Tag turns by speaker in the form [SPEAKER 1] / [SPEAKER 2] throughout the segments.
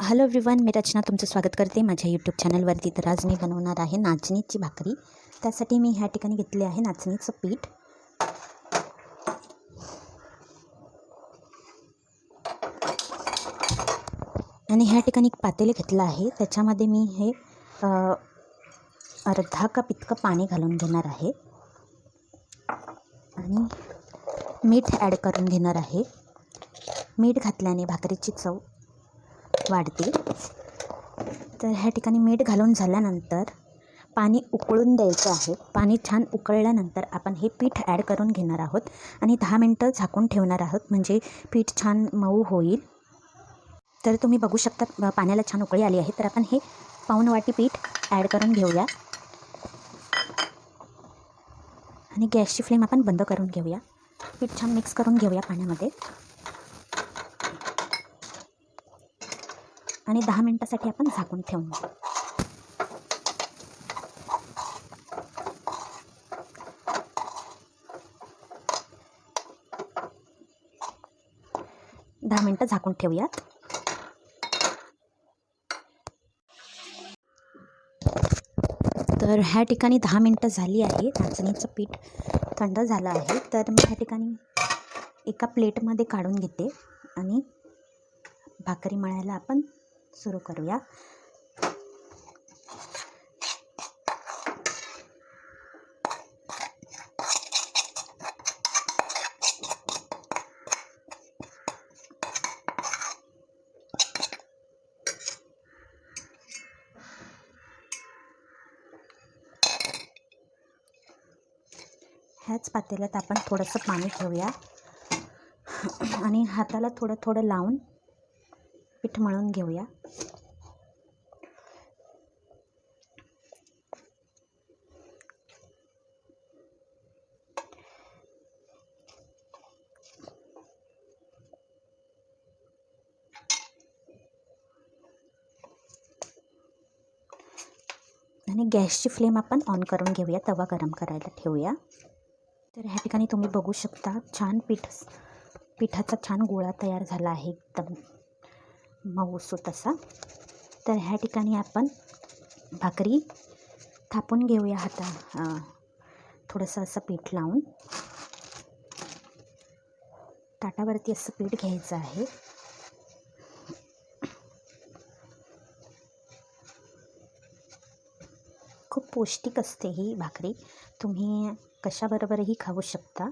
[SPEAKER 1] Hello everyone मी रचना तुमचं स्वागत करते. माझ्या यूट्यूब चॅनलवरती तर आज मी बनवणार आहे नाचणीची भाकरी. त्यासाठी मी ह्या ठिकाणी घेतले आहे नाचणीचं पीठ. आणि ह्या ठिकाणी एक पातेले घेतलं आहे. त्याच्यामध्ये मी हे अर्धा कप इतकं पाणी घालून घेणार आहे. आणि मीठ ॲड करून घेणार आहे. मीठ घातल्याने भाकरीची चव वाढते. तर ह्या ठिकाणी मीठ घालून झाल्यानंतर पाणी उकळून द्यायचं आहे. पाणी छान उकळल्यानंतर आपण हे पीठ ॲड करून घेणार आहोत आणि दहा मिनटं झाकून ठेवणार आहोत. म्हणजे पीठ छान मऊ होईल. तर तुम्ही बघू शकता पाण्याला छान उकळी आली आहे. तर आपण हे पाऊण वाटी पीठ ॲड करून घेऊया. आणि गॅसची फ्लेम आपण बंद करून घेऊया. पीठ छान मिक्स करून घेऊया पाण्यामध्ये. आणि दहा मिनटासाठी आपण झाकून ठेवून दहा मिनटं झाकून ठेवूयात. तर ह्या ठिकाणी दहा मिनटं झाली आहे नाचणीचं पीठ थंड झालं आहे. तर मी ह्या ठिकाणी एका प्लेटमध्ये काढून घेते आणि भाकरी मळायला आपण सुरू करूया. ह्याच पातेल्यात आपण थोडंसं पाणी ठेवूया. आणि हाताला थोडं थोडं लावून पीठ मळून घेऊया. आणि गॅसची फ्लेम आपण ऑन करून घेऊया तवा गरम करायला ठेवूया. तर ह्या ठिकाणी तुम्ही बघू शकता छान पीठ पिठाचा छान गोळा तयार झाला आहे एकदम. मऊसूत असा तर ह्या ठिकाणी आपण भाकरी थापून घेऊया हाता थोडंसं असं पीठ लावून. ताटावरती असं पीठ घ्यायचं आहे. खूप पौष्टिक असते ही भाकरी. तुम्ही कशाबरोबरही खाऊ शकता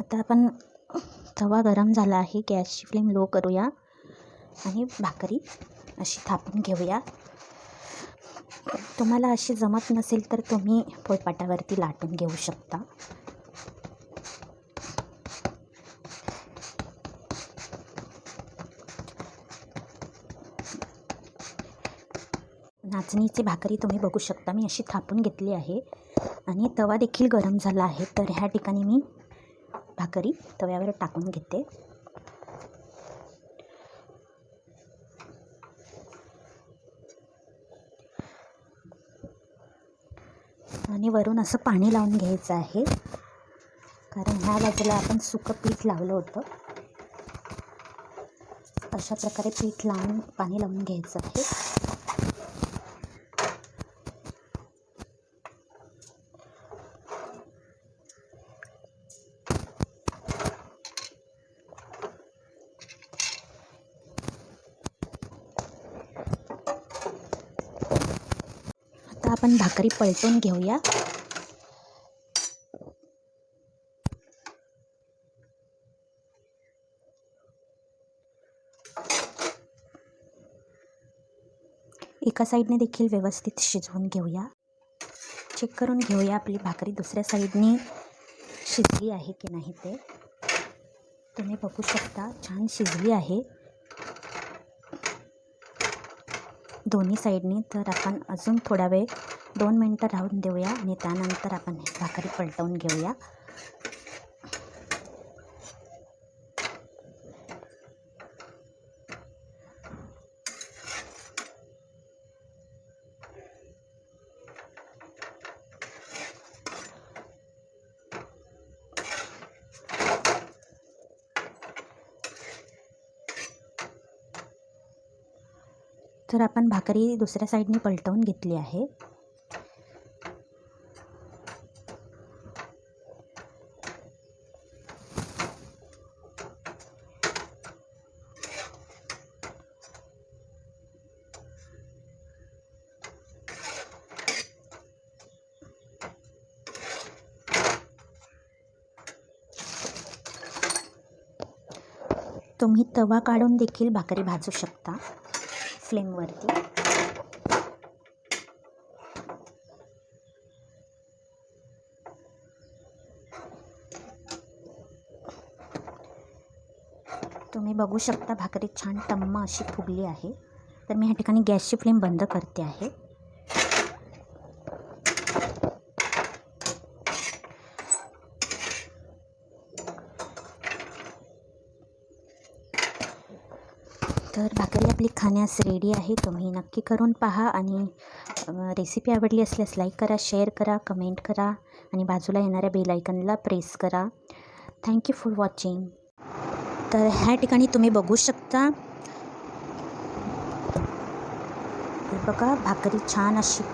[SPEAKER 1] आता आपण तवा गरम झाला आहे. गॅसची फ्लेम लो करूया आणि भाकरी अशी थापून घेऊया. तुम्हाला अशी जमत नसेल तर तुम्ही पोळपाटावरती लाटून घेऊ शकता. नाचणीची भाकरी तुम्ही बघू शकता. मी अशी थापून घेतली आहे. आणि तवा देखील गरम झाला आहे. तर ह्या ठिकाणी मी भाकरी तव्यावर टाकून घेते. आणि वरून असं पाणी लावून घ्यायचं आहे. कारण ह्या बाजूला आपण सुकं पीठ लावलं होतं. अशा प्रकारे पीठ लावून पाणी लावून घ्यायचं आहे. आता आपण भाकरी पलटून घेऊया. एका साईडने देखील व्यवस्थित शिजवून घेऊया. चेक करून घेऊया आपली भाकरी दुसऱ्या साईडने शिजली आहे की नाही ते. तुम्ही बघू शकता छान शिजली आहे. दोन्ही साईडनी. तर आपण अजून थोडा वेळ दोन मिनटं राहून देऊया आणि त्यानंतर आपण भाकरी पलटवून घेऊया. तर आपण भाकरी दुसऱ्या साईडने पलटवून घेतली आहे. तुम्ही तवा काढून देखील भाकरी भाजू शकता. फ्लेमवरती. तुम्ही बघू शकता भाकरी छान टम्म अशी फुगली आहे. तर मी ह्या ठिकाणी गॅसची फ्लेम बंद करते आहे. तर भाकरी आपली खाण्यास रेडी आहे तुम्ही नक्की करून पहा आणि रेसिपी आवडली असल्यास लाईक करा शेअर करा कमेंट करा आणि बाजूला येणाऱ्या बेलायकनला प्रेस करा. थँक्यू फॉर वॉचिंग तर ह्या ठिकाणी तुम्ही बघू शकता. हे बघा भाकरी छान अशी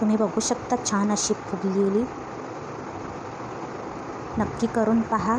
[SPEAKER 1] तुम्ही बघू शकता छान अशी फुगलेली. नक्की करून पहा.